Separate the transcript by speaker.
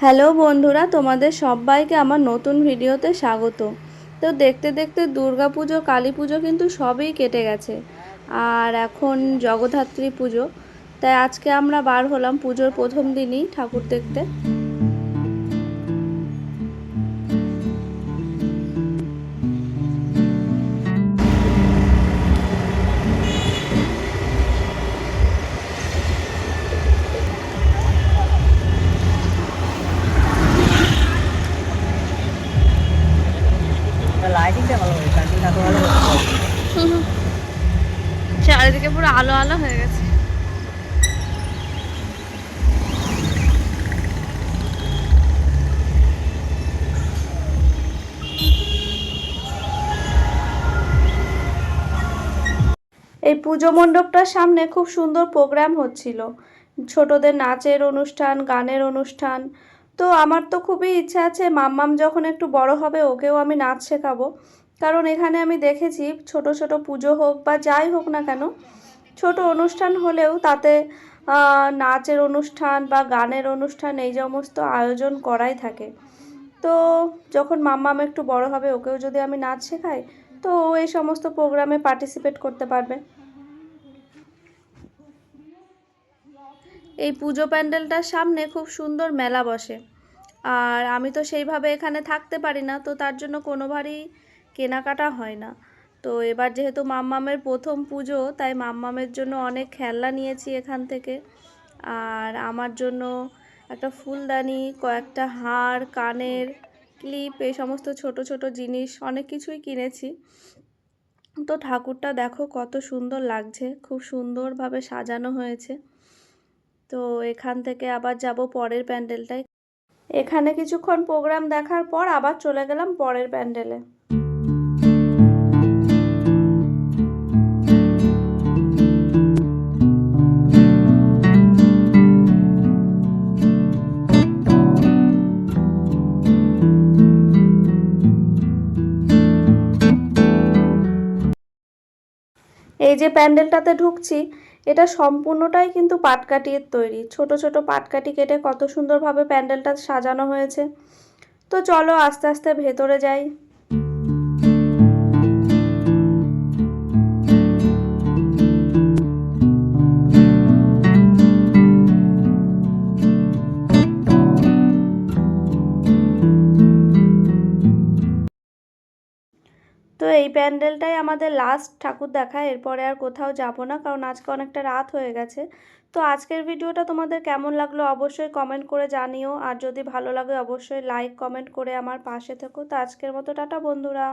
Speaker 1: Hello বন্ধুরা, তোমাদের সবাইকে আমার নতুন ভিডিওতে স্বাগত। তো দেখতে দেখতে দুর্গা পুজো, কালী পুজো কিন্তু সবই কেটে গেছে। আর এখন জগদ্ধাত্রী পুজো। তাই আজকে আমরা বার হলাম পুজোর প্রথম দিনই ঠাকুর দেখতে। চারিদিকে পুরো আলো আলো হয়ে গেছে। এই পুজো মণ্ডপটার সামনে খুব সুন্দর প্রোগ্রাম হচ্ছিল। ছোটদের নাচের অনুষ্ঠান, গানের অনুষ্ঠান তো আমার তো খুবই ইচ্ছা আছে মাম্মাম যখন একটু বড় হবে ওকেও আমি নাচ শেখাবো। কারণ এখানে আমি দেখেছি ছোট ছোট পুজো হোক বা যাই হোক না কেন, ছোট অনুষ্ঠান হলেও তাতে নাচের অনুষ্ঠান বা গানের অনুষ্ঠান এই সমস্ত আয়োজন করাই থাকে। তো যখন মাম্মাম একটু বড় হবে ওকেও যদি আমি নাচ শেখাই, তো ও এই সমস্ত প্রোগ্রামে পার্টিসিপেট করতে পারবে। এই পুজো প্যান্ডেলটার সামনে খুব সুন্দর মেলা বসে। আর আমি তো সেইভাবে এখানে থাকতে পারি না, তো তার জন্য কোনোবারই কেনাকাটা হয় না। তো এবার যেহেতু মাম্মামের প্রথম পুজো, তাই মাম্মামের জন্য অনেক খেলনা নিয়েছি এখান থেকে। আর আমার জন্য একটা ফুলদানি, কয়েকটা হার, কানের ক্লিপ, এই সমস্ত ছোট ছোট জিনিস, অনেক কিছুই কিনেছি। তো ঠাকুরটা দেখো কত সুন্দর লাগছে, খুব সুন্দরভাবে সাজানো হয়েছে। তো এখান থেকে আবার যাব পরের প্যান্ডেলটায়। এখানে কিছুক্ষণ প্রোগ্রাম দেখার পর আবার চলে গেলাম পরের প্যান্ডেলে। যে প্যান্ডেলটাতে ঢুকছি, এটা সম্পূর্ণটাই কিন্তু পাটকাঠির তৈরি। ছোট ছোট পাটকাঠি কেটে কত সুন্দরভাবে প্যান্ডেলটা সাজানো হয়েছে। তো চলো আস্তে আস্তে ভেতরে যাই। তো এই প্যান্ডেলটাই আমাদের লাস্ট ঠাকুর দেখা, এরপরে আর কোথাও যাব না, কারণ আজকে অনেকটা রাত হয়ে গেছে। তো আজকের ভিডিওটা তোমাদের কেমন লাগল অবশ্যই কমেন্ট করে জানিও, আর যদি ভালো লাগে অবশ্যই লাইক কমেন্ট করে আমার পাশে থেকো। তো আজকের মতো টাটা বন্ধুরা।